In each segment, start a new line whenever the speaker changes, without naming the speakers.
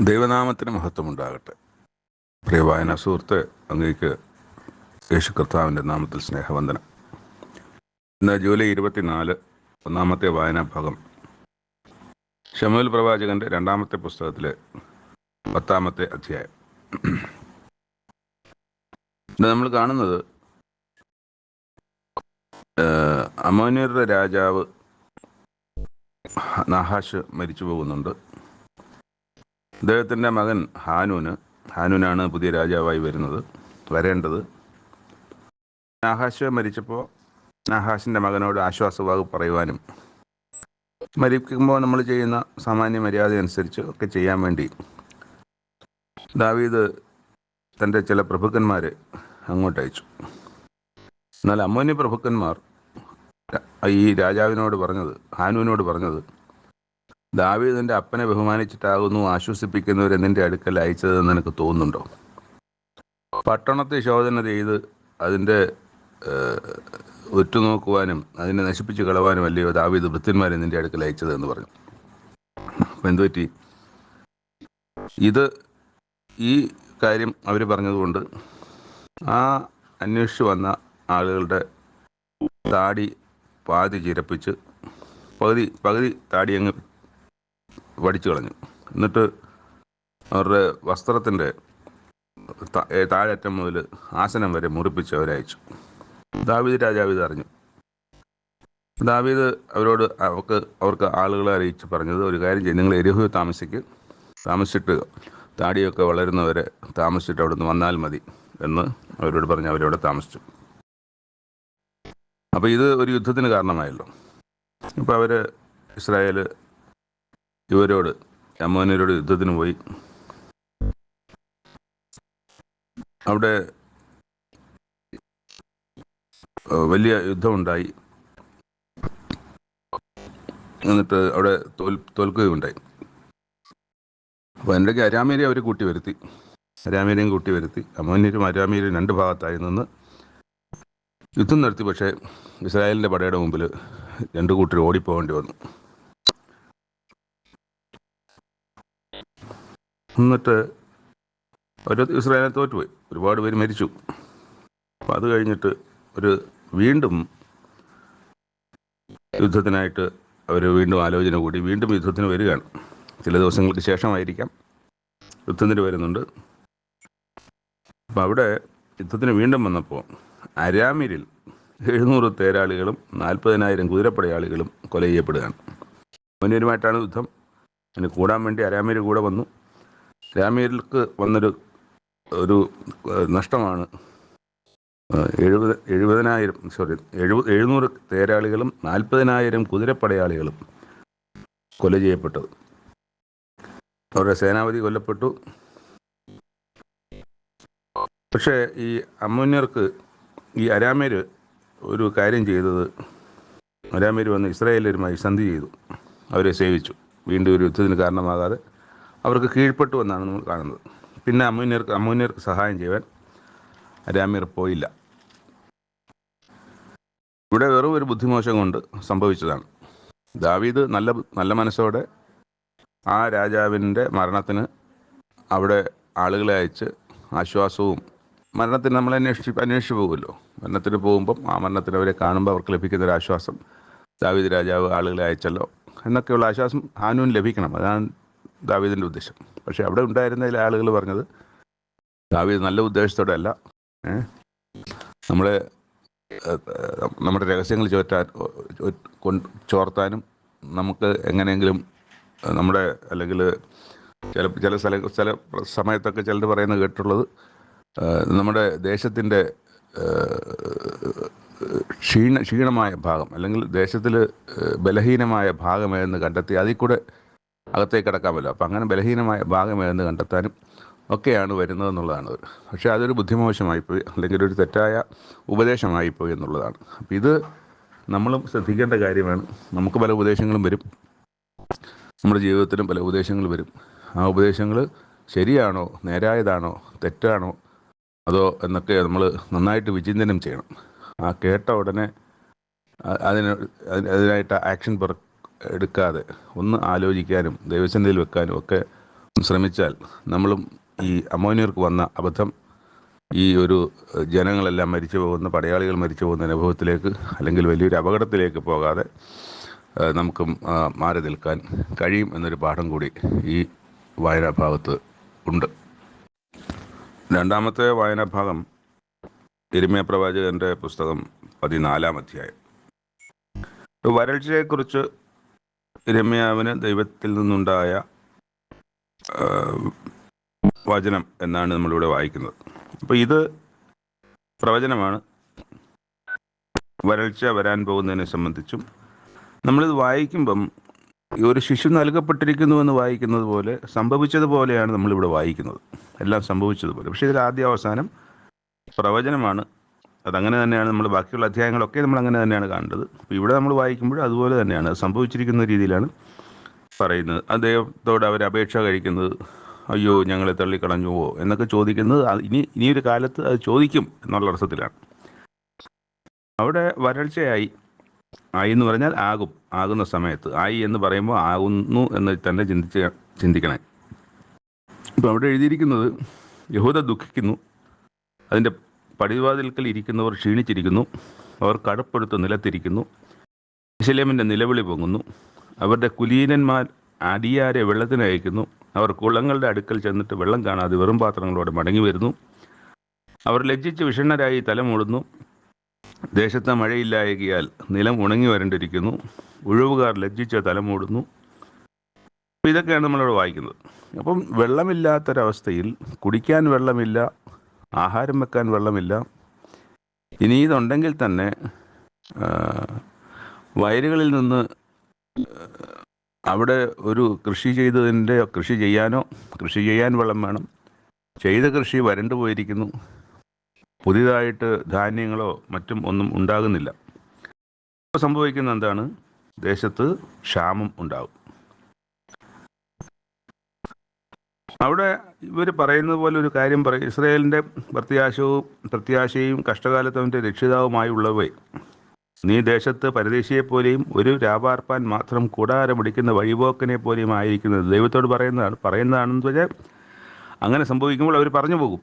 ദൈവനാമത്തിന് മഹത്വമുണ്ടാകട്ടെ. പ്രിയ വായന സുഹൃത്ത് അങ്ങേക്ക് യേശു കർത്താവിന്റെ നാമത്തിൽ സ്നേഹവന്ദനം. ഇന്ന് ജൂലൈ ഇരുപത്തിനാല് ഒന്നാമത്തെ വായനാ ഭാഗം. ഷമുൽ പ്രവാചകന്റെ രണ്ടാമത്തെ പുസ്തകത്തിലെ പത്താമത്തെ അധ്യായം. നമ്മൾ കാണുന്നത് അമോനിയുടെ രാജാവ് നഹാഷ് മരിച്ചു പോകുന്നുണ്ട് അദ്ദേഹത്തിന്റെ മകൻ ഹാനൂന്. ഹാനൂനാണ് പുതിയ രാജാവായി വരുന്നത് വരേണ്ടത്. നാഹാശ് മരിച്ചപ്പോൾ നാഹാഷിന്റെ മകനോട് ആശ്വാസവാക്ക് പറയുവാനും മരിക്കുമ്പോൾ നമ്മൾ ചെയ്യുന്ന സാമാന്യ മര്യാദ അനുസരിച്ച് ഒക്കെ ചെയ്യാൻ വേണ്ടി. ദാവീദ് തന്റെ ചില പ്രഭുക്കന്മാരെ അങ്ങോട്ട് അയച്ചു എന്നാൽ അമ്മോന്യ പ്രഭുക്കന്മാർ ഈ രാജാവിനോട് പറഞ്ഞത് ഹാനുവിനോട് പറഞ്ഞത് ദാവീദിന്റെ അപ്പനെ ബഹുമാനിച്ചിട്ടാകുന്നു ആശ്വസിപ്പിക്കുന്നവർ നിന്റെ അടുക്കൽ അയച്ചതെന്ന് നിനക്ക് തോന്നുന്നുണ്ടോ? പട്ടണത്തെ ശോധന ചെയ്ത് അതിന്റെ ഒറ്റുനോക്കുവാനും അതിനെ നശിപ്പിച്ച് കളവാനും അല്ലയോ ദാവീദ് ഭൃത്യന്മാരെ നിന്റെ അടുക്കൽ അയച്ചത് എന്ന് പറഞ്ഞു. അപ്പം എന്തു പറ്റി ഇത് ഈ കാര്യം അവർ പറഞ്ഞതുകൊണ്ട് ആ അന്വേഷിച്ച് വന്ന ആളുകളുടെ താടി പാതി ചിരപ്പിച്ച് പകുതി പകുതി താടി അങ്ങ് വടിച്ചു കളഞ്ഞു. എന്നിട്ട് അവരുടെ വസ്ത്രത്തിന്റെ താഴേറ്റം മുതൽ ആസനം വരെ മുറിപ്പിച്ച് അവരയച്ചു ദാവീദ് രാജാവ് ഇത് അറിഞ്ഞു. ദാവീദ് അവരോട് അവർക്ക് അവർക്ക് ആളുകളെ അറിയിച്ച് പറഞ്ഞത് ഒരു കാര്യം ചെയ്യും. നിങ്ങൾ എരിഹു താമസിക്ക്. താമസിച്ചിട്ട് താടിയൊക്കെ വളരുന്നവരെ താമസിച്ചിട്ട് അവിടെ വന്നാൽ മതി എന്ന് അവരോട് പറഞ്ഞ് അവരവിടെ താമസിച്ചു. അപ്പോൾ ഇത് ഒരു യുദ്ധത്തിന് കാരണമായല്ലോ. അപ്പോൾ അവർ ഇസ്രായേൽ ഇവരോട് അമ്മോനരോട് യുദ്ധത്തിന് പോയി. അവിടെ വലിയ യുദ്ധമുണ്ടായി. എന്നിട്ട് അവിടെ തോൽ തോൽക്കുകയുണ്ടായി. അപ്പോൾ എന്തൊക്കെ അരാമേരി അവർ കൂട്ടി വരുത്തി. അരാമേരിയും കൂട്ടി വരുത്തി. അമോന്യരും അരാമേരിയും രണ്ട് ഭാഗത്തായി നിന്ന് യുദ്ധം നടത്തി. പക്ഷേ ഇസ്രായേലിന്റെ പടയുടെ മുമ്പിൽ രണ്ട് കൂട്ടർ ഓടിപ്പോകേണ്ടി വന്നു. എന്നിട്ട് ഒരു ഇസ്രായേലിനെ തോറ്റുപോയി. ഒരുപാട് പേര് മരിച്ചു. അപ്പം അത് കഴിഞ്ഞിട്ട് ഒരു വീണ്ടും യുദ്ധത്തിനായിട്ട് അവർ വീണ്ടും ആലോചന കൂടി. വീണ്ടും യുദ്ധത്തിന് വരികയാണ്. ചില ദിവസങ്ങൾക്ക് ശേഷമായിരിക്കാം. യുദ്ധത്തിന് വരുന്നുണ്ട്. അപ്പം അവിടെ യുദ്ധത്തിന് വീണ്ടും വന്നപ്പോൾ അരാമിരിൽ എഴുന്നൂറ് തേരാളികളും നാൽപ്പതിനായിരം കുതിരപ്പടയാളികളും കൊല ചെയ്യപ്പെടുകയാണ്. മുന്നേരുമായിട്ടാണ് യുദ്ധം. അതിന് കൂടാൻ വേണ്ടി അരാമിര് കൂടെ വന്നു. രാമീരിൽക്ക് വന്നൊരു ഒരു നഷ്ടമാണ്. എഴുപത് എഴുപതിനായിരം സോറി എഴുപത് എഴുന്നൂറ് തേരാളികളും നാൽപ്പതിനായിരം കുതിരപ്പടയാളികളും കൊല ചെയ്യപ്പെട്ടത് അവരുടെ സേനാപതി കൊല്ലപ്പെട്ടു. പക്ഷേ ഈ അമ്മൂന്യർക്ക് ഈ അരാമേര് ഒരു കാര്യം ചെയ്തത് അരാമേര് വന്ന് ഇസ്രായേലരുമായി സന്ധി ചെയ്തു. അവരെ സേവിച്ചു. വീണ്ടും ഒരു യുദ്ധത്തിന് കാരണമാകാതെ അവർക്ക് കീഴ്പ്പെട്ടു എന്നാണ് നമ്മൾ കാണുന്നത്. പിന്നെ അമൂന്യർക്ക് അമൂന്യർക്ക് സഹായം ചെയ്യാൻ അരാമീർ പോയില്ല. ഇവിടെ വെറും ഒരു ബുദ്ധിമോശം കൊണ്ട് സംഭവിച്ചതാണ്. ദാവീദ് നല്ല നല്ല മനസ്സോടെ ആ രാജാവിന്റെ മരണത്തിന് അവിടെ ആളുകളെ അയച്ച് ആശ്വാസവും മരണത്തിന് നമ്മൾ അന്വേഷിച്ച് അന്വേഷിച്ച് പോകുമല്ലോ. മരണത്തിന് പോകുമ്പം ആ മരണത്തിന് അവരെ കാണുമ്പോൾ അവർക്ക് ലഭിക്കുന്ന ഒരു ആശ്വാസം ദാവീദ് രാജാവ് ആളുകളെ അയച്ചല്ലോ എന്നൊക്കെയുള്ള ആശ്വാസം ഹാനൂന് ലഭിക്കണം. അതാണ് ദാവീദിന്റെ ഉദ്ദേശം. പക്ഷേ അവിടെ ഉണ്ടായിരുന്ന ചില ആളുകൾ പറഞ്ഞത് ദാവീദ് നല്ല ഉദ്ദേശത്തോടെ അല്ല നമ്മളെ നമ്മുടെ രഹസ്യങ്ങൾ ചോറ്റാൻ ചോർത്താനും നമുക്ക് എങ്ങനെയെങ്കിലും നമ്മുടെ അല്ലെങ്കിൽ ചില ചില സ്ഥല ചില സമയത്തൊക്കെ ചിലർ പറയുന്നത് കേട്ടിട്ടുള്ളത് നമ്മുടെ ദേശത്തിന്റെ ക്ഷീണ ക്ഷീണമായ ഭാഗം അല്ലെങ്കിൽ ദേശത്തിൽ ബലഹീനമായ ഭാഗമേതെന്ന് കണ്ടെത്തി അതിൽ കൂടെ അകത്തേക്ക് കിടക്കാമല്ലോ അപ്പം അങ്ങനെ ബലഹീനമായ ഭാഗം ഏതെന്ന് കണ്ടെത്താനും ഒക്കെയാണ് വരുന്നതെന്നുള്ളതാണ് അത്. പക്ഷേ അതൊരു ബുദ്ധിമോശമായിപ്പോയി അല്ലെങ്കിൽ ഒരു തെറ്റായ ഉപദേശമായിപ്പോയി എന്നുള്ളതാണ്. അപ്പം ഇത് നമ്മളും ശ്രദ്ധിക്കേണ്ട കാര്യമാണ്. നമുക്ക് പല ഉപദേശങ്ങളും വരും. നമ്മുടെ ജീവിതത്തിലും പല ഉപദേശങ്ങൾ വരും. ആ ഉപദേശങ്ങൾ ശരിയാണോ നേരായതാണോ തെറ്റാണോ അതോ എന്നൊക്കെ നമ്മൾ നന്നായിട്ട് വിചിന്തനം ചെയ്യണം. ആ കേട്ട ഉടനെ അതിന് അതിന് അതിനായിട്ട് ആക്ഷൻ എടുക്കാതെ ഒന്ന് ആലോചിക്കാനും ദൈവസന്നിധിയിൽ വെക്കാനും ഒക്കെ ശ്രമിച്ചാൽ നമ്മളും ഈ അമോനിയർക്ക് വന്ന അബദ്ധം ഈ ഒരു ജനങ്ങളെല്ലാം മരിച്ചു പോകുന്ന പടയാളികൾ മരിച്ചു പോകുന്ന അനുഭവത്തിലേക്ക് അല്ലെങ്കിൽ വലിയൊരു അപകടത്തിലേക്ക് പോകാതെ നമുക്ക് മാറി നിൽക്കാൻ കഴിയും എന്നൊരു പാഠം കൂടി ഈ വായനാഭാഗത്ത് ഉണ്ട്. രണ്ടാമത്തെ വായനാഭാഗം എരുമയ പ്രവാചകന്റെ പുസ്തകം പതിനാലാം അധ്യായം. വരൾച്ചയെക്കുറിച്ച് രമ്യാവിന് ദൈവത്തിൽ നിന്നുണ്ടായ വചനം എന്നാണ് നമ്മളിവിടെ വായിക്കുന്നത്. അപ്പോൾ ഇത് പ്രവചനമാണ്. വരൾച്ച വരാൻ പോകുന്നതിനെ സംബന്ധിച്ചും നമ്മളിത് വായിക്കുമ്പം ഒരു ശിശു നൽകപ്പെട്ടിരിക്കുന്നു എന്ന് വായിക്കുന്നത് പോലെ സംഭവിച്ചതുപോലെയാണ് നമ്മളിവിടെ വായിക്കുന്നത്. എല്ലാം സംഭവിച്ചതുപോലെ. പക്ഷേ ഇതിൽ ആദ്യ അവസാനം പ്രവചനമാണ് അതങ്ങനെ തന്നെയാണ് നമ്മൾ ബാക്കിയുള്ള അധ്യായങ്ങളൊക്കെ നമ്മൾ അങ്ങനെ തന്നെയാണ് കാണേണ്ടത്. ഇവിടെ നമ്മൾ വായിക്കുമ്പോൾ അതുപോലെ തന്നെയാണ്. സംഭവിച്ചിരിക്കുന്ന രീതിയിലാണ് പറയുന്നത്. അദ്ദേഹത്തോട് അവർ അപേക്ഷ കഴിക്കുന്നത് അയ്യോ ഞങ്ങളെ തള്ളിക്കളഞ്ഞുവോ എന്നൊക്കെ ചോദിക്കുന്നത് ഇനി ഇനിയൊരു കാലത്ത് അത് ചോദിക്കും എന്നുള്ള അർത്ഥത്തിലാണ്. അവിടെ വരൾച്ചയായി. ആയി എന്ന് പറഞ്ഞാൽ ആകും. ആകുന്ന സമയത്ത് ആയി എന്ന് പറയുമ്പോൾ ആകുന്നു എന്ന് തന്നെ ചിന്തിച്ച് ചിന്തിക്കണേ. ഇപ്പം അവിടെ എഴുതിയിരിക്കുന്നത് യഹൂദ ദുഃഖിക്കുന്നു. അതിന്റെ പടിവാതിൽക്കൽ ഇരിക്കുന്നവർ ക്ഷീണിച്ചിരിക്കുന്നു. അവർ കടപ്പെടുത്ത് നിലത്തിരിക്കുന്നു. ഇസ്ലേമിന്റെ നിലവിളി പൊങ്ങുന്നു. അവരുടെ കുലീനന്മാർ അടിയാരെ വെള്ളത്തിന് അയക്കുന്നു. അവർ കുളങ്ങളുടെ അടുക്കൽ ചെന്നിട്ട് വെള്ളം കാണാതെ വെറും പാത്രങ്ങളോടെ മടങ്ങി വരുന്നു. അവർ ലജ്ജിച്ച് വിഷണ്ണരായി തലമൂടുന്നു ദേശത്ത് മഴയില്ലായകിയാൽ നിലം ഉണങ്ങി വരണ്ടിരിക്കുന്നു. ഉഴവുകാർ ലജ്ജിച്ച് തലമൂടുന്നു ഇതൊക്കെയാണ് നമ്മളിവിടെ വായിക്കുന്നത്. അപ്പം വെള്ളമില്ലാത്തൊരവസ്ഥയിൽ കുടിക്കാൻ വെള്ളമില്ല ആഹാരം വെക്കാൻ വെള്ളമില്ല. ഇനി ഇതുണ്ടെങ്കിൽ തന്നെ വയലുകളിൽ നിന്ന് അവിടെ ഒരു കൃഷി ചെയ്തതിന്റെ കൃഷി ചെയ്യാനോ കൃഷി ചെയ്യാൻ വെള്ളം വേണം. ചെയ്ത കൃഷി വരണ്ടു പോയിരിക്കുന്നു. പുതിയതായിട്ട് ധാന്യങ്ങളോ മറ്റും ഒന്നും ഉണ്ടാകുന്നില്ല. സംഭവിക്കുന്ന എന്താണ്? ദേശത്ത് ക്ഷാമം ഉണ്ടാകും. അവിടെ ഇവർ പറയുന്നത് പോലെ ഒരു കാര്യം പറയും ഇസ്രയേലിന്റെ പ്രത്യാശവും പ്രത്യാശയും കഷ്ടകാലത്ത് അവന്റെ രക്ഷിതാവുമായുള്ളവേ നീ ദേശത്ത് പരദേശിയെപ്പോലെയും ഒരു രാപാർപ്പാൻ മാത്രം കൂടാരമടിക്കുന്ന വഴിപോക്കനെ പോലെയും ആയിരിക്കുന്നത്. ദൈവത്തോട് പറയുന്നതാണ് പറയുന്നതാണെന്ന് വെച്ചാൽ അങ്ങനെ സംഭവിക്കുമ്പോൾ അവർ പറഞ്ഞു പോകും.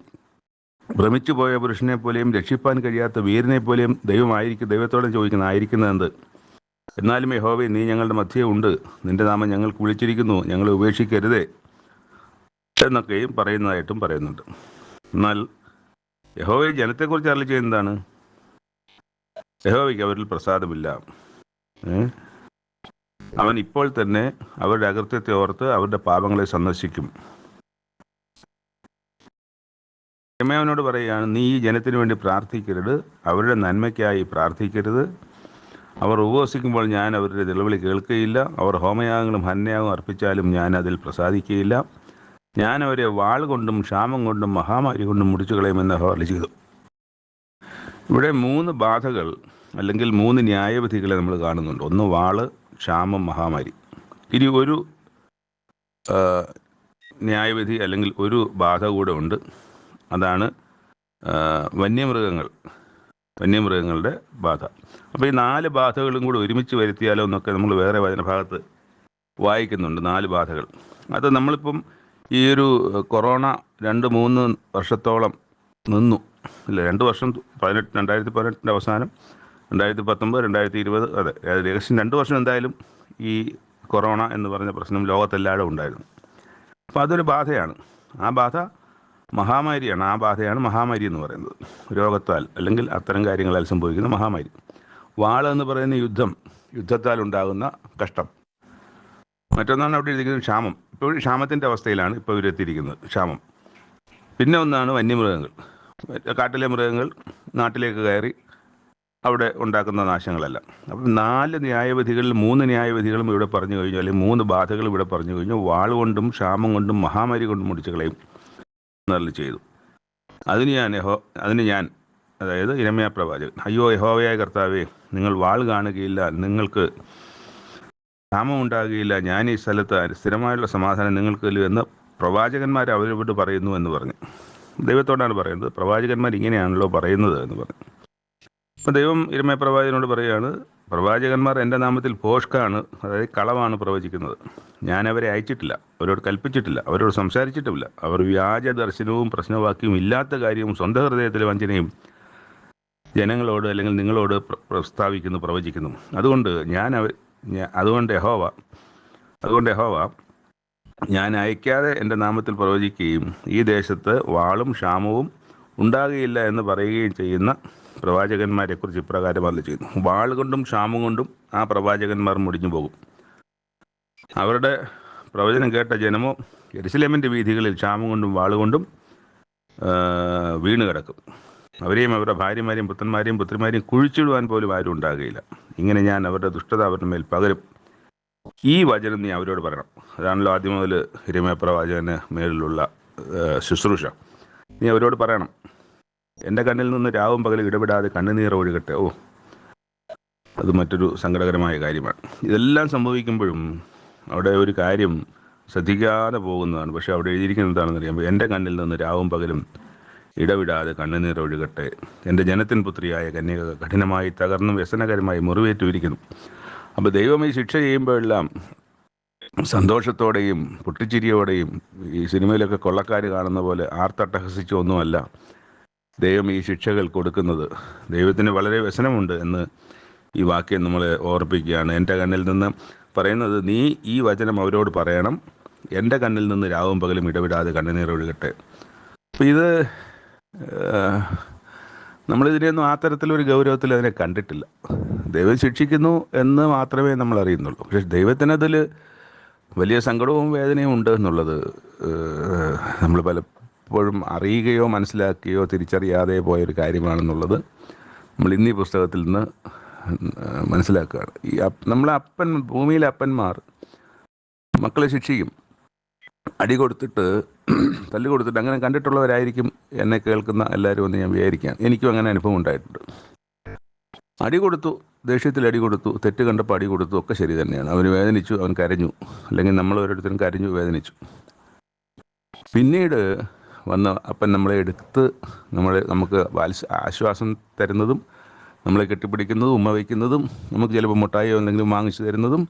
ഭ്രമിച്ചു പോയ പുരുഷനെ പോലെയും രക്ഷിപ്പാൻ കഴിയാത്ത വീരനെ പോലെയും ദൈവമായിരിക്കും ദൈവത്തോടെ ചോദിക്കുന്നത് ആയിരിക്കുന്നത് എന്ത് എന്നാലും യഹോവേ നീ ഞങ്ങളുടെ മധ്യേ ഉണ്ട്. നിന്റെ നാമം ഞങ്ങൾക്ക് വിളിച്ചിരിക്കുന്നു. ഞങ്ങളെ ഉപേക്ഷിക്കരുതേ. എന്നൊക്കെയും പറയുന്നതായിട്ടും പറയുന്നുണ്ട്. എന്നാൽ യഹോവയെ ജനത്തെക്കുറിച്ച് അറിയിച്ചു ചെയ്യുന്നതാണ് യഹോവയ്ക്ക് അവരിൽ പ്രസാദമില്ല. അവൻ ഇപ്പോൾ തന്നെ അവരുടെ അകൃത്യത്തെ ഓർത്ത് അവരുടെ പാപങ്ങളെ സന്ദർശിക്കും. യമയവനോട് പറയുകയാണ് നീ ഈ ജനത്തിന് വേണ്ടി പ്രാർത്ഥിക്കരുത് അവരുടെ നന്മയ്ക്കായി പ്രാർത്ഥിക്കരുത്. അവർ ഉപവസിക്കുമ്പോൾ ഞാൻ അവരുടെ നിലവിളി കേൾക്കുകയില്ല അവർ ഹോമയാഗങ്ങളും ഹന്യാഗവും അർപ്പിച്ചാലും ഞാൻ അതിൽ പ്രസാദിക്കുകയില്ല ഞാൻ അവരെ വാൾ കൊണ്ടും ക്ഷാമം കൊണ്ടും മഹാമാരി കൊണ്ടും മുടിച്ചു കളയുമെന്ന് ഹോർലി ചെയ്തു. ഇവിടെ മൂന്ന് ബാധകൾ അല്ലെങ്കിൽ മൂന്ന് ന്യായവിധികളെ നമ്മൾ കാണുന്നുണ്ട്. ഒന്ന് വാൾ ക്ഷാമം മഹാമാരി. ഇനി ഒരു ന്യായവിധി അല്ലെങ്കിൽ ഒരു ബാധ കൂടെ ഉണ്ട്. അതാണ് വന്യമൃഗങ്ങൾ വന്യമൃഗങ്ങളുടെ ബാധ. അപ്പോൾ ഈ നാല് ബാധകളും കൂടെ ഒരുമിച്ച് വരുത്തിയാലോ എന്നൊക്കെ നമ്മൾ വേറെ വചനഭാഗത്ത് വായിക്കുന്നുണ്ട്. നാല് ബാധകൾ. അത് നമ്മളിപ്പം ഈ ഒരു കൊറോണ രണ്ട് മൂന്ന് വർഷത്തോളം നിന്നു. ഇല്ല രണ്ട് വർഷം പതിനെട്ട് രണ്ടായിരത്തി പതിനെട്ടിന്റെ അവസാനം രണ്ടായിരത്തി പത്തൊമ്പത് രണ്ടായിരത്തി ഇരുപത് അതെ ഏകദേശം രണ്ട് വർഷം എന്തായാലും ഈ കൊറോണ എന്ന് പറഞ്ഞ പ്രശ്നം ലോകത്തെല്ലായിടും ഉണ്ടായിരുന്നു. അപ്പോൾ അതൊരു ബാധയാണ്. ആ ബാധ മഹാമാരിയാണ്. ആ ബാധയാണ് മഹാമാരി എന്ന് പറയുന്നത്. രോഗത്താൽ അല്ലെങ്കിൽ അത്തരം കാര്യങ്ങളാൽ സംഭവിക്കുന്ന മഹാമാരി. വാളെന്ന് പറയുന്ന യുദ്ധം യുദ്ധത്താൽ ഉണ്ടാകുന്ന കഷ്ടം. മറ്റൊന്നാണ് അവിടെ എഴുതിയിരിക്കുന്നത് ക്ഷാമം. ഇപ്പോൾ ക്ഷാമത്തിന്റെ അവസ്ഥയിലാണ് ഇപ്പോൾ ഇവരെത്തിയിരിക്കുന്നത് ക്ഷാമം. പിന്നെ ഒന്നാണ് വന്യമൃഗങ്ങൾ. കാട്ടിലെ മൃഗങ്ങൾ നാട്ടിലേക്ക് കയറി അവിടെ ഉണ്ടാക്കുന്ന നാശങ്ങളല്ല. അപ്പം നാല് ന്യായവിധികളിൽ മൂന്ന് ന്യായവിധികളും ഇവിടെ പറഞ്ഞു കഴിഞ്ഞു അല്ലെങ്കിൽ മൂന്ന് ബാധകൾ ഇവിടെ പറഞ്ഞു കഴിഞ്ഞു. വാൾ കൊണ്ടും ക്ഷാമം കൊണ്ടും മഹാമാരി കൊണ്ടും മുടിച്ചു കളയും ചെയ്തു. അതിന് ഞാൻ യഹോ അതിന് ഞാൻ അതായത് ഇരമ്യ പ്രവാചകൻ അയ്യോ യഹോവയായ കർത്താവേ നിങ്ങൾ വാൾ കാണുകയില്ല നിങ്ങൾക്ക് ക്ഷാമം ഉണ്ടാകുകയില്ല ഞാൻ ഈ സ്ഥലത്ത് സ്ഥിരമായുള്ള സമാധാനം നിങ്ങൾക്ക് എന്ന് പ്രവാചകന്മാർ അവരോട് പറയുന്നു എന്ന് പറഞ്ഞു. ദൈവത്തോടാണ് പറയുന്നത്. പ്രവാചകന്മാർ ഇങ്ങനെയാണല്ലോ പറയുന്നത് എന്ന് പറഞ്ഞു. അപ്പം ദൈവം ഇരമയ പ്രവാചകനോട് പറയുകയാണ് പ്രവാചകന്മാർ എന്റെ നാമത്തിൽ പോഷ്കാണ് അതായത് കളവാണ് പ്രവചിക്കുന്നത്. ഞാൻ അവരെ അയച്ചിട്ടില്ല. അവരോട് കൽപ്പിച്ചിട്ടില്ല. അവരോട് സംസാരിച്ചിട്ടുമില്ല. അവർ വ്യാജ ദർശനവും പ്രശ്നവാക്യവും ഇല്ലാത്ത കാര്യവും സ്വന്തം ഹൃദയത്തിലെ വഞ്ചനയും ജനങ്ങളോട് അല്ലെങ്കിൽ നിങ്ങളോട് പ്രസ്താവിക്കുന്നു പ്രവചിക്കുന്നു. അതുകൊണ്ട് ഞാൻ അവർ അതുകൊണ്ട് യഹോവ അതുകൊണ്ട് യഹോവ ഞാൻ അയക്കാതെ എന്റെ നാമത്തിൽ പ്രവചിക്കുകയും ഈ ദേശത്ത് വാളും ക്ഷാമവും ഉണ്ടാകുകയില്ല എന്ന് പറയുകയും ചെയ്യുന്ന പ്രവാചകന്മാരെക്കുറിച്ച് ഇപ്രകാരം അല്ല ചെയ്യുന്നു. വാൾ കൊണ്ടും ക്ഷാമം കൊണ്ടും ആ പ്രവാചകന്മാർ മുടിഞ്ഞു പോകും. അവരുടെ പ്രവചനം കേട്ട ജനമോ എരുസലേമിന്റെ വീഥികളിൽ ക്ഷാമം കൊണ്ടും വാളുകൊണ്ടും കൊണ്ടും വീണ് കിടക്കും. അവരെയും അവരുടെ ഭാര്യമാരെയും പുത്രന്മാരെയും പുത്രിമാരെയും കുഴിച്ചിടുവാൻ പോലും ആരും ഉണ്ടാകുകയില്ല. ഇങ്ങനെ ഞാൻ അവരുടെ ദുഷ്ടത അവരുടെ മേൽ പകരും. ഈ വചനം നീ അവരോട് പറയണം. അതാണല്ലോ ആദ്യം മുതൽ ഹിരമയപ്രവാചകന് മേലിലുള്ള ശുശ്രൂഷ. നീ അവരോട് പറയണം. എന്റെ കണ്ണിൽ നിന്ന് രാവും പകലും ഇടപെടാതെ കണ്ണുനീർ ഒഴുകട്ടെ. ഓ അത് മറ്റൊരു സങ്കടകരമായ കാര്യമാണ്. ഇതെല്ലാം സംഭവിക്കുമ്പോഴും അവിടെ ഒരു കാര്യം ശ്രദ്ധിക്കാതെ പോകുന്നതാണ്. പക്ഷെ അവിടെ എഴുതിയിരിക്കുന്നത് അറിയാം എന്റെ കണ്ണിൽ നിന്ന് രാവും പകലും ഇടവിടാതെ കണ്ണുനീർ ഒഴുകട്ടെ. എന്റെ ജനത്തിൻ പുത്രിയായ കന്യക കഠിനമായി തകർന്നും വ്യസനകരമായി മുറിവേറ്റുമിരിക്കുന്നു അപ്പോൾ ദൈവം ഈ ശിക്ഷ ചെയ്യുമ്പോഴെല്ലാം സന്തോഷത്തോടെയും പൊട്ടിച്ചിരിയോടെയും ഈ സിനിമയിലൊക്കെ കൊള്ളക്കാർ കാണുന്ന പോലെ ആർത്തട്ടഹസിച്ചൊന്നുമല്ല ദൈവം ഈ ശിക്ഷകൾ കൊടുക്കുന്നത്. ദൈവത്തിന് വളരെ വ്യസനമുണ്ട് എന്ന് ഈ വാക്യം നമ്മളെ ഓർപ്പിക്കുകയാണ്. എന്റെ കണ്ണിൽ നിന്ന് പറയുന്നത് നീ ഈ വചനം അവരോട് പറയണം. എന്റെ കണ്ണിൽ നിന്ന് രാവും പകലും ഇടവിടാതെ കണ്ണുനീർ ഒഴുകട്ടെ. അപ്പം ഇത് നമ്മളിതിനെയൊന്നും ആ തരത്തിലൊരു ഗൗരവത്തിൽ അതിനെ കണ്ടിട്ടില്ല. ദൈവം ശിക്ഷിക്കുന്നു എന്ന് മാത്രമേ നമ്മൾ അറിയുന്നുള്ളൂ പക്ഷെ ദൈവത്തിനതിൽ വലിയ സങ്കടവും വേദനയും ഉണ്ട് എന്നുള്ളത് നമ്മൾ പലപ്പോഴും അറിയുകയോ മനസ്സിലാക്കുകയോ തിരിച്ചറിയാതെ പോയൊരു കാര്യമാണെന്നുള്ളത് നമ്മൾ ഇന്നീ പുസ്തകത്തിൽ നിന്ന് മനസ്സിലാക്കുകയാണ്. ഈ നമ്മളെ അപ്പൻ ഭൂമിയിലെ അപ്പന്മാർ മക്കളെ ശിക്ഷിക്കും. അടി കൊടുത്തിട്ട് തല്ല് കൊടുത്തിട്ട് അങ്ങനെ കണ്ടിട്ടുള്ളവരായിരിക്കും എന്നെ കേൾക്കുന്ന എല്ലാവരും എന്ന് ഞാൻ വിചാരിക്കാം എനിക്കും അങ്ങനെ അനുഭവം ഉണ്ടായിട്ടുണ്ട്. അടി കൊടുത്തു ദേഷ്യത്തിൽ അടി കൊടുത്തു തെറ്റ് കണ്ടപ്പോൾ അടി കൊടുത്തു ഒക്കെ ശരി തന്നെയാണ്. അവന് വേദനിച്ചു അവൻ കരഞ്ഞു. അല്ലെങ്കിൽ നമ്മൾ ഓരോരുത്തരും കരഞ്ഞു വേദനിച്ചു. പിന്നീട് വന്ന അപ്പൻ നമ്മളെ എടുത്ത് നമ്മളെ നമുക്ക് ആശ്വാസം തരുന്നതും നമ്മളെ കെട്ടിപ്പിടിക്കുന്നതും ഉമ്മ വയ്ക്കുന്നതും നമുക്ക് ചിലപ്പോൾ മുട്ടായോ എന്തെങ്കിലും വാങ്ങിച്ചു തരുന്നതും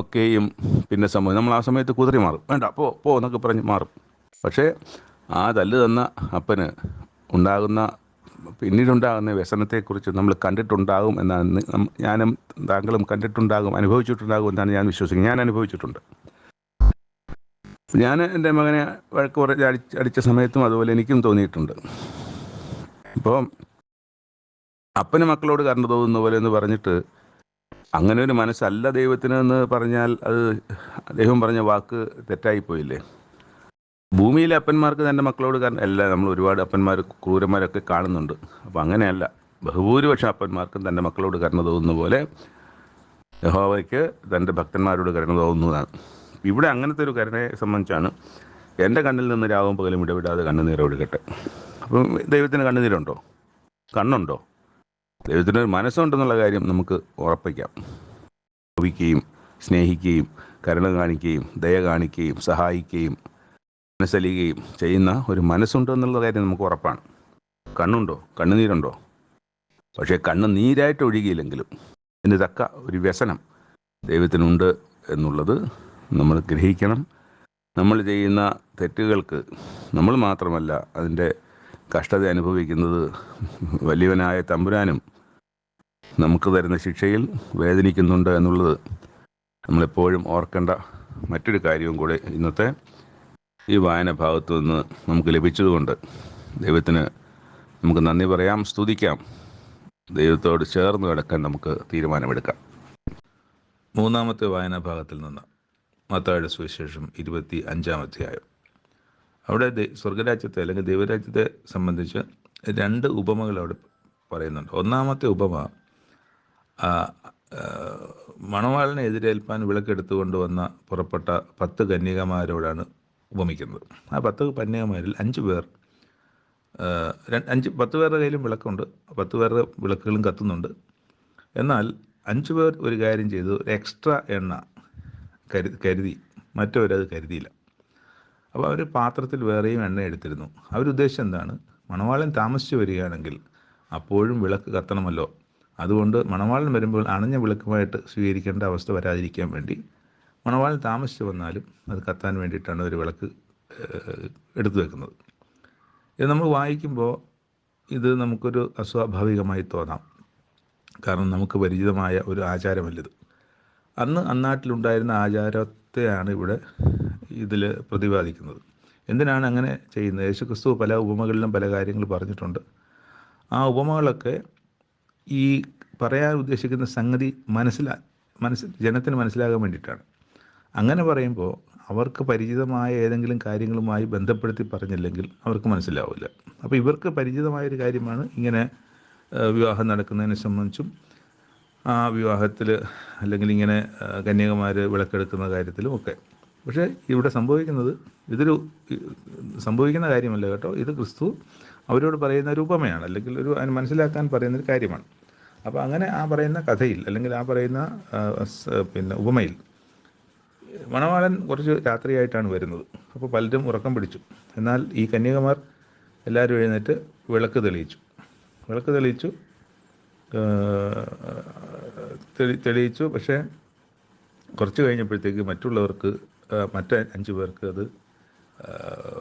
ഒക്കെയും പിന്നെ സംഭവം നമ്മൾ ആ സമയത്ത് കുതിരി മാറും. വേണ്ട പോ പോ എന്നൊക്കെ പറഞ്ഞ് മാറും. പക്ഷേ ആ തല്ല് തന്ന അപ്പന് ഉണ്ടാകുന്ന പിന്നീടുണ്ടാകുന്ന വ്യസനത്തെക്കുറിച്ച് നമ്മൾ കണ്ടിട്ടുണ്ടാകും എന്നാണ് ഞാനും താങ്കളും കണ്ടിട്ടുണ്ടാകും അനുഭവിച്ചിട്ടുണ്ടാകും എന്നാണ് ഞാൻ വിശ്വസിക്കുന്നത്. ഞാൻ അനുഭവിച്ചിട്ടുണ്ട്. ഞാൻ എന്റെ മകനെ വഴക്ക് പറഞ്ഞ് അടിച്ച് അടിച്ച സമയത്തും അതുപോലെ എനിക്കും തോന്നിയിട്ടുണ്ട്. അപ്പോൾ അപ്പന് മക്കളോട് കറണ്ട് തോന്നുന്ന പോലെ എന്ന് പറഞ്ഞിട്ട് അങ്ങനെ ഒരു മനസ്സല്ല ദൈവത്തിന് എന്ന് പറഞ്ഞാൽ അത് അദ്ദേഹം പറഞ്ഞ വാക്ക് തെറ്റായിപ്പോയില്ലേ? ഭൂമിയിലെ അപ്പന്മാർക്ക് തന്റെ മക്കളോട് കാരണം അല്ല നമ്മൾ ഒരുപാട് അപ്പന്മാർ ക്രൂരന്മാരൊക്കെ കാണുന്നുണ്ട്. അപ്പോൾ അങ്ങനെയല്ല ബഹുഭൂരിപക്ഷം അപ്പന്മാർക്കും തന്റെ മക്കളോട് കരുണ തോന്നുന്ന പോലെ യഹോവയ്ക്ക് തന്റെ ഭക്തന്മാരോട് കരുണ തോന്നുന്നതാണ്. ഇവിടെ അങ്ങനത്തെ ഒരു കരുണയെ സംബന്ധിച്ചാണ് എന്റെ കണ്ണിൽ നിന്ന് രാവും പകലും ഇടവിടാതെ കണ്ണുനീരം ഒഴുകട്ടെ. അപ്പം ദൈവത്തിന് കണ്ണുനീരുണ്ടോ? കണ്ണുണ്ടോ? ദൈവത്തിന് ഒരു മനസ്സുണ്ടെന്നുള്ള കാര്യം നമുക്ക് ഉറപ്പിക്കാം. ഭവിക്കുകയും സ്നേഹിക്കുകയും കരുണ കാണിക്കുകയും ദയ കാണിക്കുകയും സഹായിക്കുകയും മനസ്സലിയുകയും ചെയ്യുന്ന ഒരു മനസ്സുണ്ട് എന്നുള്ള കാര്യം നമുക്ക് ഉറപ്പാണ്. കണ്ണുണ്ടോ? കണ്ണുനീരുണ്ടോ? പക്ഷേ കണ്ണ് നീരായിട്ട് ഒഴുകിയില്ലെങ്കിലും ഇതിന് തക്ക ഒരു വ്യസനം ദൈവത്തിനുണ്ട് എന്നുള്ളത് നമ്മൾ ഗ്രഹിക്കണം. നമ്മൾ ചെയ്യുന്ന തെറ്റുകൾക്ക് നമ്മൾ മാത്രമല്ല അതിന്റെ കഷ്ടത അനുഭവിക്കുന്നത് വലിയവനായ തമ്പുരാനും നമുക്ക് തരുന്ന ശിക്ഷയിൽ വേദനിക്കുന്നുണ്ട് എന്നുള്ളത് നമ്മളെപ്പോഴും ഓർക്കേണ്ട മറ്റൊരു കാര്യവും കൂടെ ഇന്നത്തെ ഈ വായന ഭാഗത്തു നിന്ന് നമുക്ക് ലഭിച്ചതുകൊണ്ട് ദൈവത്തിന് നമുക്ക് നന്ദി പറയാം സ്തുതിക്കാം. ദൈവത്തോട് ചേർന്ന് കിടക്കാൻ നമുക്ക് തീരുമാനമെടുക്കാം. മൂന്നാമത്തെ വായനാ ഭാഗത്തിൽ നിന്ന് മത്തായുടെ സുവിശേഷം ഇരുപത്തി അഞ്ചാം അധ്യായം. അവിടെ സ്വർഗരാജ്യത്തെ അല്ലെങ്കിൽ ദൈവരാജ്യത്തെ സംബന്ധിച്ച് രണ്ട് ഉപമകൾ അവിടെ പറയുന്നുണ്ട്. ഒന്നാമത്തെ ഉപമ മണവാളിനെ എതിരേൽപ്പാൻ വിളക്കെടുത്തുകൊണ്ട് വന്ന പുറപ്പെട്ട പത്ത് കന്യകമാരോടാണ് ഉപമിക്കുന്നത്. ആ പത്ത് കന്യകമാരിൽ അഞ്ച് പേർ അഞ്ച് പത്ത് പേരുടെ കയ്യിലും വിളക്കുണ്ട് പത്ത് പേരുടെ വിളക്കുകളും കത്തുന്നുണ്ട്. എന്നാൽ അഞ്ച് പേർ ഒരു കാര്യം ചെയ്തു ഒരു എക്സ്ട്രാ എണ്ണ കരുതി കരുതി മറ്റവരത് കരുതിയില്ല. അപ്പോൾ അവർ പാത്രത്തിൽ വേറെയും എണ്ണ എടുത്തിരുന്നു. അവരുദ്ദേശം എന്താണ്? മണവാളൻ താമസിച്ച് വരികയാണെങ്കിൽ അപ്പോഴും വിളക്ക് കത്തണമല്ലോ.
അതുകൊണ്ട് മണവാളൻ വരുമ്പോൾ അണഞ്ഞ വിളക്കുമായിട്ട് സ്വീകരിക്കേണ്ട അവസ്ഥ വരാതിരിക്കാൻ വേണ്ടി മണവാളൻ താമസിച്ച് വന്നാലും അത് കത്താൻ വേണ്ടിയിട്ടാണ് ഒരു വിളക്ക് എടുത്തു വെക്കുന്നത്. ഇത് നമ്മൾ വായിക്കുമ്പോൾ ഇത് നമുക്കൊരു അസ്വാഭാവികമായി തോന്നാം. കാരണം നമുക്ക് പരിചിതമായ ഒരു ആചാരമല്ലിത്. അന്ന് അന്നാട്ടിലുണ്ടായിരുന്ന ആചാരത്തെയാണ് ഇവിടെ ഇതിൽ പ്രതിപാദിക്കുന്നത്. എന്തിനാണ് അങ്ങനെ ചെയ്യുന്നത്? യേശുക്രിസ്തു പല ഉപമകളിലും പല കാര്യങ്ങൾ പറഞ്ഞിട്ടുണ്ട്. ആ ഉപമകളൊക്കെ ഈ പറയാൻ ഉദ്ദേശിക്കുന്ന സംഗതി മനസ്സിലാ മനസ്സിൽ ജനത്തിന് മനസ്സിലാകാൻ വേണ്ടിയിട്ടാണ്. അങ്ങനെ പറയുമ്പോൾ അവർക്ക് പരിചിതമായ ഏതെങ്കിലും കാര്യങ്ങളുമായി ബന്ധപ്പെടുത്തി പറഞ്ഞില്ലെങ്കിൽ അവർക്ക് മനസ്സിലാവില്ല. അപ്പോൾ ഇവർക്ക് പരിചിതമായൊരു കാര്യമാണ് ഇങ്ങനെ വിവാഹം നടക്കുന്നതിനെ സംബന്ധിച്ചും ആ വിവാഹത്തിൽ അല്ലെങ്കിൽ ഇങ്ങനെ കന്യാകുമാർ വിളക്കെടുക്കുന്ന കാര്യത്തിലും ഒക്കെ. പക്ഷേ ഇവിടെ സംഭവിക്കുന്നത് ഇതൊരു സംഭവിക്കുന്ന കാര്യമല്ല കേട്ടോ. ഇത് ക്രിസ്തു അവരോട് പറയുന്ന ഒരു ഉപമയാണ് അല്ലെങ്കിൽ ഒരു മനസ്സിലാക്കാൻ പറയുന്ന ഒരു കാര്യമാണ്. അപ്പോൾ അങ്ങനെ ആ പറയുന്ന കഥയിൽ അല്ലെങ്കിൽ ആ പറയുന്ന പിന്നെ ഉപമയിൽ മണവാളൻ കുറച്ച് രാത്രിയായിട്ടാണ് വരുന്നത്. അപ്പോൾ പലരും ഉറക്കം പിടിച്ചു. എന്നാൽ ഈ കന്യകമാർ എല്ലാവരും എഴുന്നേറ്റ് വിളക്ക് തെളിയിച്ചു. വിളക്ക് തെളിയിച്ചു തെളി തെളിയിച്ചു. പക്ഷേ കുറച്ച് കഴിഞ്ഞപ്പോഴത്തേക്ക് മറ്റുള്ളവർക്ക് മറ്റ് അഞ്ച് പേർക്ക് അത്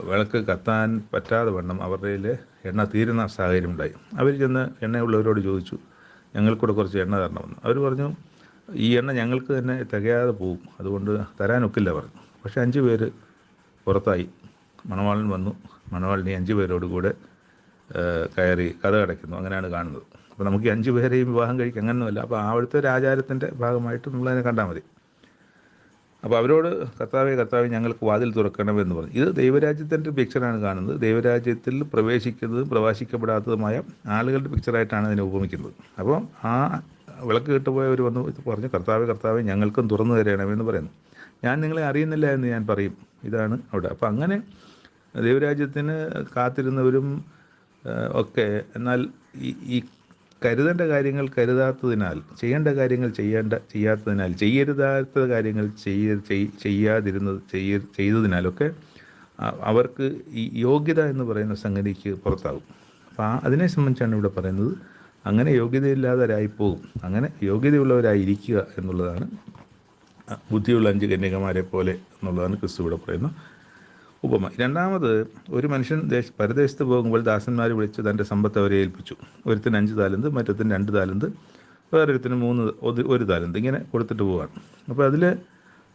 വിളക്ക് കത്താൻ പറ്റാതെ വണ്ണം അവരുടെ എണ്ണ തീരുന്ന സാഹചര്യം ഉണ്ടായി അവർ ചെന്ന് എണ്ണയുള്ളവരോട് ചോദിച്ചു. ഞങ്ങൾക്കൂടെ കുറച്ച് എണ്ണ തരണമെന്ന് അവർ പറഞ്ഞു ഈ എണ്ണ ഞങ്ങൾക്ക് തന്നെ തികയാതെ പോകും അതുകൊണ്ട് തരാനൊക്കില്ല പറഞ്ഞു. പക്ഷേ അഞ്ച് പേര് പുറത്തായി. മണവാളൻ വന്നു. മണവാളിനി അഞ്ച് പേരോട് കൂടെ കയറി കഥ അടയ്ക്കുന്നു അങ്ങനെയാണ് കാണുന്നത്. അപ്പോൾ നമുക്ക് അഞ്ച് പേരെയും വിവാഹം കഴിക്കുക അങ്ങനെയൊന്നുമല്ല അപ്പോൾ അവിടുത്തെ ഒരു ആചാരത്തിന്റെ ഭാഗമായിട്ട് നമ്മളതിനെ കണ്ടാൽ മതി. അപ്പോൾ അവരോട് കർത്താവെ കർത്താവെ ഞങ്ങൾക്ക് വാതിൽ തുറക്കണമെന്ന് പറഞ്ഞു. ഇത് ദൈവരാജ്യത്തിന്റെ പിക്ചറാണ് കാണുന്നത്. ദൈവരാജ്യത്തിൽ പ്രവേശിക്കുന്നതും പ്രവാസിക്കപ്പെടാത്തതുമായ ആളുകളുടെ പിക്ചറായിട്ടാണ് അതിനെ ഉപമിക്കുന്നത്. അപ്പോൾ ആ വിളക്ക് കിട്ടുപോയവർ വന്ന് പറഞ്ഞു കർത്താവെ കർത്താവെ ഞങ്ങൾക്കും തുറന്നു തരണമെന്ന് പറയുന്നു. ഞാൻ നിങ്ങളെ അറിയുന്നില്ല എന്ന് ഞാൻ പറയും. ഇതാണ് അവിടെ. അപ്പം അങ്ങനെ ദൈവരാജ്യത്തിന് കാത്തിരുന്നവരും ഒക്കെ എന്നാൽ ഈ കരുതേണ്ട കാര്യങ്ങൾ കരുതാത്തതിനാൽ ചെയ്യേണ്ട കാര്യങ്ങൾ ചെയ്യേണ്ട ചെയ്യാത്തതിനാൽ ചെയ്യരുതാത്ത കാര്യങ്ങൾ ചെയ്യ ചെയ്- ചെയ്യാതിരുന്നത് ചെയ്യ ചെയ്തതിനാലൊക്കെ അവർക്ക് ഈ യോഗ്യത എന്ന് പറയുന്ന സംഗതിക്ക് പുറത്താകും. അപ്പം ആ അതിനെ സംബന്ധിച്ചാണ് ഇവിടെ പറയുന്നത്. അങ്ങനെ യോഗ്യതയില്ലാത്തവരായി പോകും. അങ്ങനെ യോഗ്യതയുള്ളവരായിരിക്കുക എന്നുള്ളതാണ് ബുദ്ധിയുള്ള അഞ്ച് കന്യകമാരെ പോലെ എന്നുള്ളതാണ് ക്രിസ്തു ഇവിടെ പറയുന്ന ഉപമ. രണ്ടാമത് ഒരു മനുഷ്യൻ ദേശ പരദേശത്ത് പോകുമ്പോൾ ദാസന്മാരെ വിളിച്ച് തന്റെ സമ്പത്ത് അവരെ ഏൽപ്പിച്ചു. ഒരുത്തിന് അഞ്ച് താലന്ത് മറ്റത്തിന് രണ്ട് താലന്ത് വേറൊരുത്തിന് മൂന്ന് ഒരു- താലന്ത്. ഇങ്ങനെ കൊടുത്തിട്ട് പോവാണ്. അപ്പോൾ അതിൽ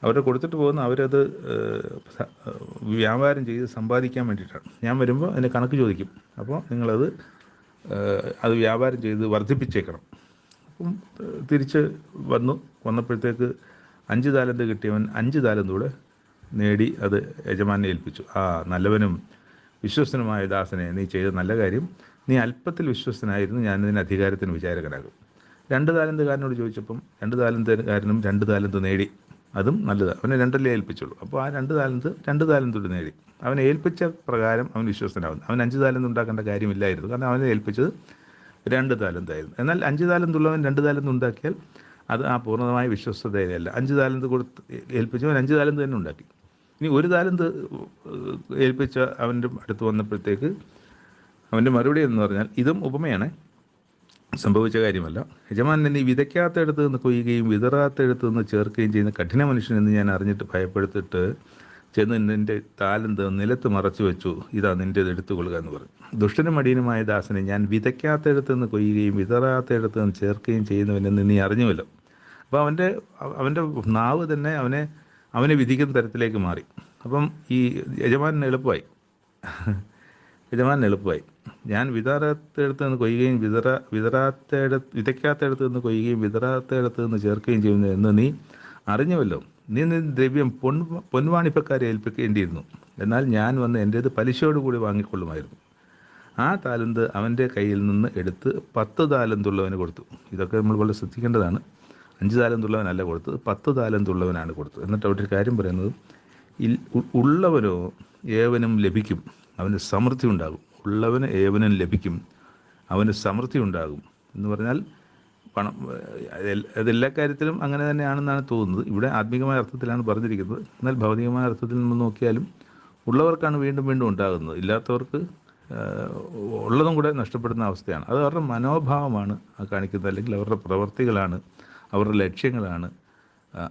അവരെ കൊടുത്തിട്ട് പോകുന്ന അവരത് വ്യാപാരം ചെയ്ത് സമ്പാദിക്കാൻ വേണ്ടിയിട്ടാണ്. ഞാൻ വരുമ്പോൾ അതിന്റെ കണക്ക് ചോദിക്കും. അപ്പോൾ നിങ്ങളത് അത് വ്യാപാരം ചെയ്ത് വർദ്ധിപ്പിച്ചേക്കണം. അപ്പം തിരിച്ച് വന്നു. വന്നപ്പോഴത്തേക്ക് അഞ്ച് താലന്ത് കിട്ടിയവൻ അഞ്ച് താലന്ത് കൂടെ നേടി അത് യജമാനെ ഏൽപ്പിച്ചു. ആ നല്ലവനും വിശ്വസ്തനുമായ ദാസനെ നീ ചെയ്ത നല്ല കാര്യം. നീ അല്പത്തിൽ വിശ്വസ്തനായിരുന്നു ഞാൻ ഇതിന് അധികാരത്തിന് വിചാരകനാകും. രണ്ട് താലന്തുകാരനോട് ചോദിച്ചപ്പം രണ്ട് താലന്തുകാരനും രണ്ട് താലന്ത് നേടി. അതും നല്ലതാണ് അവനെ രണ്ടല്ലേ ഏൽപ്പിച്ചുള്ളൂ. അപ്പോൾ ആ രണ്ട് താലന്ത് രണ്ട് താലന്തോട് നേടി. അവനെ ഏൽപ്പിച്ച പ്രകാരം അവൻ വിശ്വസ്തനാകുന്നു. അവൻ അഞ്ച് താലന്ത് ഉണ്ടാക്കേണ്ട കാര്യമില്ലായിരുന്നു. കാരണം അവനെ ഏൽപ്പിച്ചത് രണ്ട് താലന്തായിരുന്നു. എന്നാൽ അഞ്ച് താലന്തുള്ളവൻ രണ്ട് താലന്ത് ഉണ്ടാക്കിയാൽ അത് ആ പൂർണമായ വിശ്വസ്തതയിലല്ല. അഞ്ച് താലന്ത് കൊടുത്ത് ഏൽപ്പിച്ചവൻ അഞ്ച് താലന്ത് തന്നെ ഉണ്ടാക്കി. ഇനി ഒരു താലന്ത് ഏൽപ്പിച്ച അവന്റെ അടുത്ത് വന്നപ്പോഴത്തേക്ക് അവന്റെ മറുപടി എന്ന് പറഞ്ഞാൽ ഇതും ഉപമയാണ്. സംഭവിച്ച കാര്യമല്ല. യജമാൻ തന്നെ വിതയ്ക്കാത്തടുത്ത് നിന്ന് കൊയ്യുകയും വിതറാത്തയിടത്ത് നിന്ന് ചേർക്കുകയും ചെയ്യുന്ന കഠിന മനുഷ്യനെന്ന് ഞാൻ അറിഞ്ഞിട്ട് ഭയപ്പെടുത്തിട്ട് ചെന്ന് നിന്റെ താലന്ത് നിലത്ത് മറച്ചു വെച്ചു. ഇതാ നിന്റെ എടുത്തുകൊള്ളുക എന്ന് പറഞ്ഞു. ദുഷ്ടനും മടിയനുമായ ദാസനെ ഞാൻ വിതയ്ക്കാത്തടുത്ത് നിന്ന് കൊയ്യുകയും വിതറാത്തയിടത്ത് നിന്ന് ചേർക്കുകയും ചെയ്യുന്നവനെന്ന് നീ അറിഞ്ഞുവല്ലോ. അപ്പോൾ അവന്റെ അവന്റെ നാവ് തന്നെ അവനെ അവനെ വിധിക്കുന്ന തരത്തിലേക്ക് മാറി. അപ്പം ഈ യജമാനന് എളുപ്പമായി. യജമാനന് എളുപ്പമായി. ഞാൻ വിതറാത്തയിടത്ത് നിന്ന് കൊയ്യുകയും വിതറ വിതറാത്തയിടത്ത് വിതയ്ക്കാത്തയിടത്ത് നിന്ന് കൊയ്യുകയും വിതറാത്തയിടത്ത് നിന്ന് ചേർക്കുകയും ചെയ്യുന്നു എന്ന് നീ അറിഞ്ഞുവല്ലോ. നീ നിന്ന് ദ്രവ്യം പൊൻ പൊൻവാണിപ്പക്കാരെ ഏൽപ്പിക്കേണ്ടിയിരുന്നു. എന്നാൽ ഞാൻ വന്ന് എന്റേത് പലിശയോടുകൂടി വാങ്ങിക്കൊള്ളുമായിരുന്നു. ആ താലന്ത് അവന്റെ കയ്യിൽ നിന്ന് എടുത്ത് പത്ത് താലന്തുള്ളവന് കൊടുത്തു. ഇതൊക്കെ നമ്മൾ വളരെ ശ്രദ്ധിക്കേണ്ടതാണ്. അഞ്ച് താലന്തുള്ളവനല്ല കൊടുത്തത് പത്ത് താലന്തുള്ളവനാണ് കൊടുത്തത്. എന്നിട്ട് അവിടെ ഒരു കാര്യം പറയുന്നത് ഉള്ളവനോ ഏവനും ലഭിക്കും. അവന് സമൃദ്ധി ഉണ്ടാകും. ഉള്ളവന് ഏവനും ലഭിക്കും. അവന് സമൃദ്ധി ഉണ്ടാകും എന്ന് പറഞ്ഞാൽ പണം അതെല്ലാ കാര്യത്തിലും അങ്ങനെ തന്നെയാണെന്നാണ് തോന്നുന്നത്. ഇവിടെ ആത്മീകമായ അർത്ഥത്തിലാണ് പറഞ്ഞിരിക്കുന്നത്. എന്നാൽ ഭൗതികമായ അർത്ഥത്തിൽ നിന്ന് നോക്കിയാലും ഉള്ളവർക്കാണ് വീണ്ടും വീണ്ടും ഉണ്ടാകുന്നത്. ഇല്ലാത്തവർക്ക് ഉള്ളതും കൂടെ നഷ്ടപ്പെടുന്ന അവസ്ഥയാണ്. അത് അവരുടെ മനോഭാവമാണ് കാണിക്കുന്നത്. അല്ലെങ്കിൽ അവരുടെ പ്രവർത്തികളാണ് അവരുടെ ലക്ഷ്യങ്ങളാണ്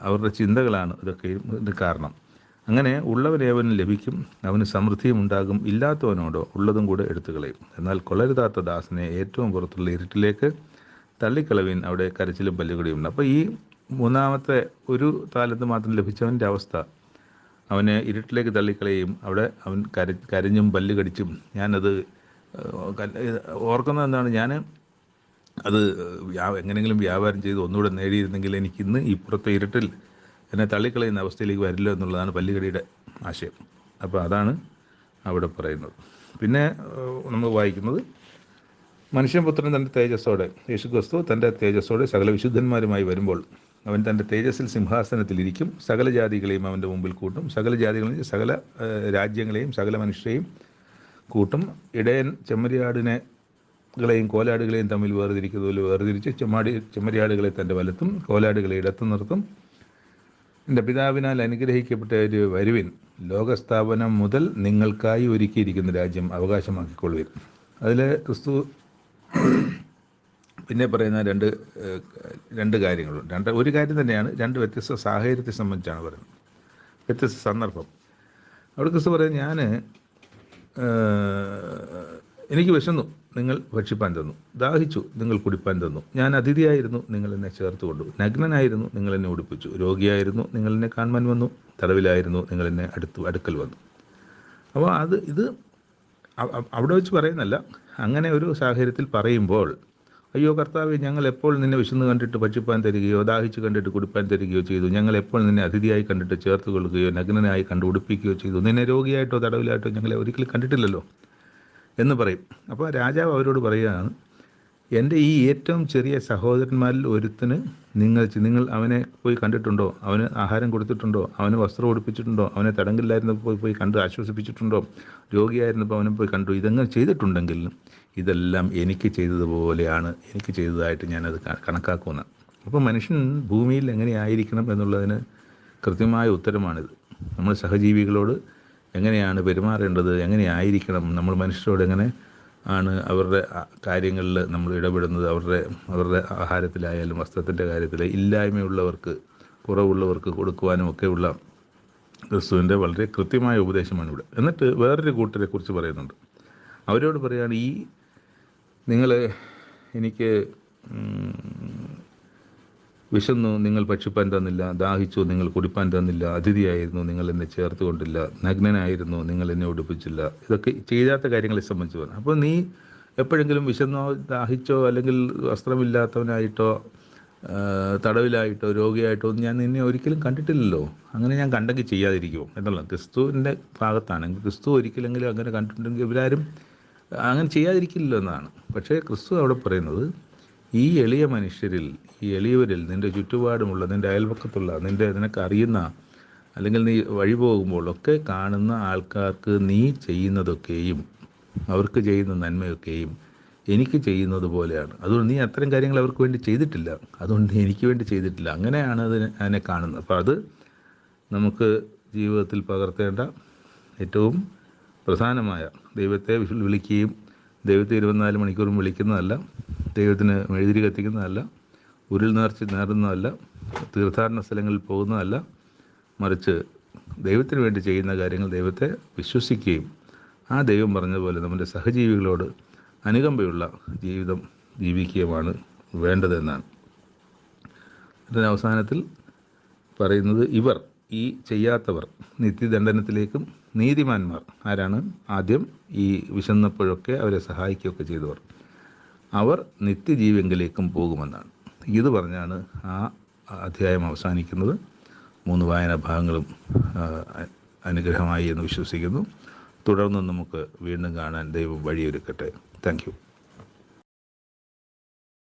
അവരുടെ ചിന്തകളാണ് ഇതൊക്കെ കാരണം. അങ്ങനെ ഉള്ളവനെ അവന് ലഭിക്കും അവന് സമൃദ്ധിയും ഉണ്ടാകും ഇല്ലാത്തവനോടോ ഉള്ളതും കൂടെ എടുത്തു കളയും. എന്നാൽ കൊള്ളരുതാത്ത ദാസനെ ഏറ്റവും പുറത്തുള്ള ഇരുട്ടിലേക്ക് തള്ളിക്കളവിൻ അവിടെ കരച്ചിലും പല്ലുകടിയും ഉണ്ട്. അപ്പോൾ ഈ മൂന്നാമത്തെ ഒരു താലത്ത് മാത്രം ലഭിച്ചവന്റെ അവസ്ഥ അവനെ ഇരുട്ടിലേക്ക് തള്ളിക്കളയും അവിടെ അവൻ കര കരഞ്ഞും പല്ല് കടിച്ചും. ഞാനത് ഓർക്കുന്നത് എന്താണ്? ഞാൻ അത് എങ്ങനെയെങ്കിലും വ്യാപാരം ചെയ്ത് ഒന്നുകൂടെ നേടിയിരുന്നെങ്കിൽ എനിക്കിന്ന് ഈ പുറത്തെ ഇരുട്ടിൽ എന്നെ തള്ളിക്കളയുന്ന അവസ്ഥയിലേക്ക് വരില്ല എന്നുള്ളതാണ് പല്ലുകടിയുടെ ആശയം. അപ്പോൾ അതാണ് അവിടെ പറയുന്നത്. പിന്നെ നമ്മൾ വായിക്കുന്നത് മനുഷ്യപുത്രൻ തന്റെ തേജസ്സോടെ യേശുക്രിസ്തു തന്റെ തേജസ്സോടെ സകല വിശുദ്ധന്മാരുമായി വരുമ്പോൾ അവൻ തന്റെ തേജസ്സിൽ സിംഹാസനത്തിലിരിക്കും. സകല ജാതികളെയും അവന്റെ മുമ്പിൽ കൂട്ടും. സകല ജാതികളെയും സകല രാജ്യങ്ങളെയും സകല മനുഷ്യരെയും കൂട്ടും. ഇടയൻ ചെമ്മരിയാടിനെ കളെയും കോലാടുകളെയും തമ്മിൽ വേർതിരിക്കുന്നതുപോലെ വേർതിരിച്ച് ചെമ്മാടി ചെമ്മരിയാടുകളെ തന്റെ വലത്തും കോലാടുകളെ ഇടത്തും നിർത്തും. എന്റെ പിതാവിനാൽ അനുഗ്രഹിക്കപ്പെട്ട ഒരു വരുവിൻ ലോകസ്ഥാപനം മുതൽ നിങ്ങൾക്കായി ഒരുക്കിയിരിക്കുന്ന രാജ്യം അവകാശമാക്കിക്കൊള്ളുവിൻ. അതിൽ ക്രിസ്തു പിന്നെ പറയുന്ന രണ്ട് രണ്ട് കാര്യങ്ങളുണ്ട്. രണ്ട് ഒരു കാര്യം തന്നെയാണ് രണ്ട് വ്യത്യസ്ത സാഹചര്യത്തെ സംബന്ധിച്ചാണ് പറയുന്നത്. വ്യത്യസ്ത സന്ദർഭം. അവിടെ ക്രിസ്തു പറയുന്നത് ഞാൻ എനിക്ക് വിശന്നു. നിങ്ങൾ ഭക്ഷിപ്പാൻ തന്നു. ദാഹിച്ചു. നിങ്ങൾ കുടിപ്പാൻ തന്നു. ഞാൻ അതിഥിയായിരുന്നു. നിങ്ങൾ എന്നെ ചേർത്ത് കൊണ്ടു നഗ്നനായിരുന്നു. നിങ്ങൾ എന്നെ ഉടുപ്പിച്ചു രോഗിയായിരുന്നു. നിങ്ങൾ എന്നെ കാണുവാൻ വന്നു. തടവിലായിരുന്നു. നിങ്ങൾ എന്നെ അടുത്ത് അടുക്കൽ വന്നു. അപ്പോൾ അത് ഇത് അവിടെ വെച്ച് പറയുന്നല്ല. അങ്ങനെ ഒരു സാഹചര്യത്തിൽ പറയുമ്പോൾ അയ്യോ കർത്താവ് ഞങ്ങൾ എപ്പോൾ നിന്നെ വിശന്ന് കണ്ടിട്ട് ഭക്ഷിപ്പാൻ തരികയോ ദാഹിച്ച് കണ്ടിട്ട് കുടിപ്പാൻ തരികയോ ചെയ്തു? ഞങ്ങൾ എപ്പോൾ നിന്നെ അതിഥിയായി കണ്ടിട്ട് ചേർത്ത് കൊള്ളുകയോ നഗ്നനായി കണ്ട് ഉടുപ്പിക്കുകയോ ചെയ്തു? നിന്നെ രോഗിയായിട്ടോ തടവിലായിട്ടോ ഞങ്ങളെ ഒരിക്കലും കണ്ടിട്ടില്ലല്ലോ. എന്ന് പറയും. അപ്പോൾ രാജാവ് അവരോട് പറയുകയാണ് എന്റെ ഈ ഏറ്റവും ചെറിയ സഹോദരന്മാരിൽ ഒരുത്തിന് നിങ്ങൾ നിങ്ങൾ അവനെ പോയി കണ്ടിട്ടുണ്ടോ? അവന് ആഹാരം കൊടുത്തിട്ടുണ്ടോ? അവന് വസ്ത്രം ഉടുപ്പിച്ചിട്ടുണ്ടോ? അവനെ തടങ്കില്ലായിരുന്നപ്പോൾ പോയി പോയി കണ്ട് ആശ്വസിപ്പിച്ചിട്ടുണ്ടോ? രോഗിയായിരുന്നപ്പോൾ അവനെ പോയി കണ്ടു. ഇതങ്ങനെ ചെയ്തിട്ടുണ്ടെങ്കിൽ ഇതെല്ലാം എനിക്ക് ചെയ്തതുപോലെയാണ്. എനിക്ക് ചെയ്തതായിട്ട് ഞാനത് കണക്കാക്കുന്ന അപ്പോൾ മനുഷ്യൻ ഭൂമിയിൽ എങ്ങനെയായിരിക്കണം എന്നുള്ളതിന് കൃത്യമായ ഉത്തരമാണിത്. നമ്മൾ സഹജീവികളോട് എങ്ങനെയാണ് പെരുമാറേണ്ടത്? എങ്ങനെയായിരിക്കണം നമ്മൾ മനുഷ്യരോട് എങ്ങനെ ആണ് അവരുടെ കാര്യങ്ങളിൽ നമ്മൾ ഇടപെടുന്നത്? അവരുടെ അവരുടെ ആഹാരത്തിലായാലും വസ്ത്രത്തിന്റെ കാര്യത്തിൽ ഇല്ലായ്മയുള്ളവർക്ക് കുറവുള്ളവർക്ക് കൊടുക്കുവാനും ഒക്കെയുള്ള ക്രിസ്തുവിന്റെ വളരെ കൃത്യമായ ഉപദേശമാണ് ഇവിടെ എന്നിട്ട് വേറൊരു കൂട്ടരെ കുറിച്ച് പറയുന്നുണ്ട്. അവരോട് പറയുകയാണ് ഈ നിങ്ങൾ എനിക്ക് വിശന്നു നിങ്ങൾ ഭക്ഷിപ്പാൻ തന്നില്ല. ദാഹിച്ചു നിങ്ങൾ കുടിപ്പാൻ തന്നില്ല. അതിഥിയായിരുന്നു നിങ്ങൾ എന്നെ ചേർത്ത് കൊണ്ടില്ല നഗ്നനായിരുന്നു നിങ്ങൾ എന്നെ ഉടുപ്പിച്ചില്ല ഇതൊക്കെ ചെയ്യാത്ത കാര്യങ്ങളെ സംബന്ധിച്ച് പറഞ്ഞു. അപ്പോൾ നീ എപ്പോഴെങ്കിലും വിശന്നോ ദാഹിച്ചോ അല്ലെങ്കിൽ വസ്ത്രമില്ലാത്തവനായിട്ടോ തടവിലായിട്ടോ രോഗിയായിട്ടോ ഒന്നും ഞാൻ നിന്നെ ഒരിക്കലും കണ്ടിട്ടില്ലല്ലോ. അങ്ങനെ ഞാൻ കണ്ടെങ്കിൽ ചെയ്യാതിരിക്കുമോ എന്നുള്ള ക്രിസ്തുവിന്റെ ഭാഗത്താണെങ്കിൽ ക്രിസ്തു ഒരിക്കലെങ്കിലും അങ്ങനെ കണ്ടിട്ടുണ്ടെങ്കിൽ ഇവരാരും അങ്ങനെ ചെയ്യാതിരിക്കില്ലല്ലോ എന്നാണ്. പക്ഷേ ക്രിസ്തു അവിടെ പറയുന്നത് ഈ എളിയ മനുഷ്യരിൽ ഈ എളിയവരിൽ നിന്റെ ചുറ്റുപാടുമുള്ള നിന്റെ അയൽപക്കത്തുള്ള നിന്റെ നിനക്ക് അറിയുന്ന അല്ലെങ്കിൽ നീ വഴി പോകുമ്പോൾ ഒക്കെ കാണുന്ന ആൾക്കാർക്ക് നീ ചെയ്യുന്നതൊക്കെയും അവർക്ക് ചെയ്യുന്ന നന്മയൊക്കെയും എനിക്ക് ചെയ്യുന്നത് പോലെയാണ്. അതുകൊണ്ട് നീ അത്തരം കാര്യങ്ങൾ അവർക്ക് വേണ്ടി ചെയ്തിട്ടില്ല. അതുകൊണ്ട് എനിക്ക് വേണ്ടി ചെയ്തിട്ടില്ല. അങ്ങനെയാണ് അതിനെ അതിനെ കാണുന്നത്. അപ്പോൾ അത് നമുക്ക് ജീവിതത്തിൽ പകർത്തേണ്ട ഏറ്റവും പ്രധാനമായ ദൈവത്തെ വിളി- വിളിക്കുകയും ദൈവത്തെ ഇരുപത്തിനാല് മണിക്കൂറും വിളിക്കുന്നതല്ല ദൈവത്തിന് മെഴുതിരി കത്തിക്കുന്നതല്ല ഉരുൾ നേർച്ച നേടുന്നതല്ല തീർത്ഥാടന സ്ഥലങ്ങളിൽ പോകുന്നതല്ല മറിച്ച് ദൈവത്തിന് വേണ്ടി ചെയ്യുന്ന കാര്യങ്ങൾ ദൈവത്തെ വിശ്വസിക്കുകയും ആ ദൈവം പറഞ്ഞതുപോലെ നമ്മുടെ സഹജീവികളോട് അനുകമ്പയുള്ള ജീവിതം ജീവിക്കുകയുമാണ് വേണ്ടതെന്നാണ്. അതിന്റെ അവസാനത്തിൽ പറയുന്നത് ഇവർ ഈ ചെയ്യാത്തവർ നിത്യദണ്ഡനത്തിലേക്കും നീതിമാന്മാർ ആരാണ്? ആദ്യം ഈ വിശന്നപ്പോഴൊക്കെ അവരെ സഹായിക്കുകയൊക്കെ ചെയ്തവർ. അവർ നിത്യജീവെങ്കിലേക്കും പോകുമെന്നാണ്. ഇത് പറഞ്ഞാണ് ആ അധ്യായം അവസാനിക്കുന്നത്. മൂന്ന് വായനാ ഭാഗങ്ങളും അനുഗ്രഹമായി എന്ന് വിശ്വസിക്കുന്നു. തുടർന്ന് നമുക്ക് വീണ്ടും കാണാൻ ദൈവം വഴിയൊരുക്കട്ടെ. താങ്ക്